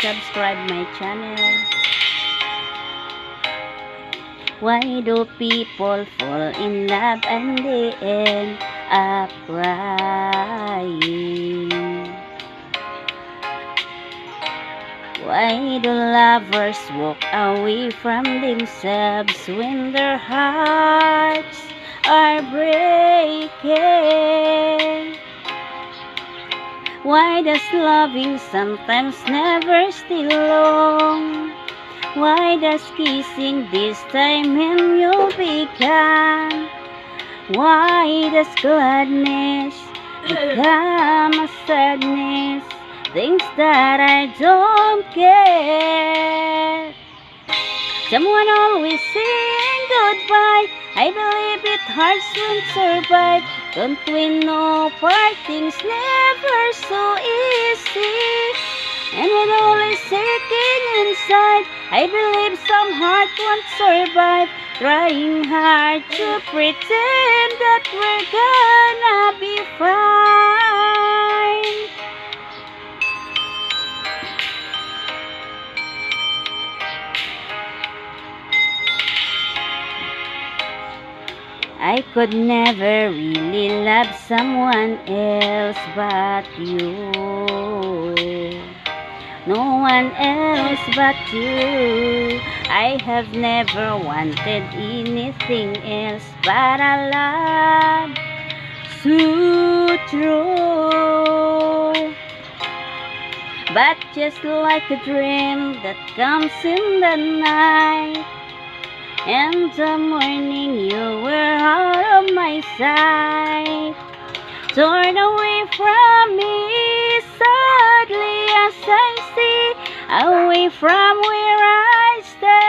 subscribe my channel. Why do people fall in love and they end up crying? Why do lovers walk away from themselves when their hearts are breaking? Why does loving sometimes never stay long? Why does kissing this time when you began? Why does gladness become a sadness? Things that I don't care. Someone always saying goodbye. I believe it hearts won't survive. Don't we know parting's never so easy? And with always aching inside, I believe some heart won't survive. Trying hard to pretend that we're gonna I could never really love someone else but you. No one else but you. I have never wanted anything else but a love so true. But just like a dream that comes in the night. And the morning you were out of my sight. Torn away from me sadly as I see Away from where I stand.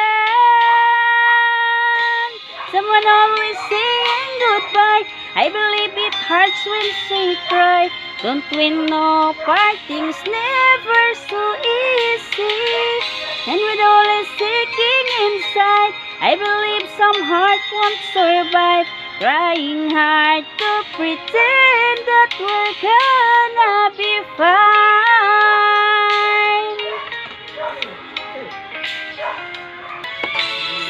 Someone always saying goodbye. I believe it hurts when they cry. Don't we know parting's never so easy I believe some heart won't survive. Trying hard to pretend that we're gonna be fine.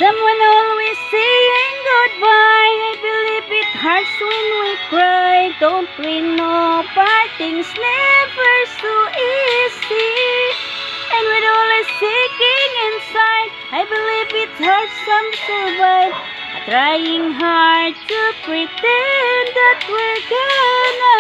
Someone always saying goodbye. I believe it hurts when we cry. Don't we know parting's never so easy. And with all the seeking inside it hurts some survive Trying hard to pretend that we're good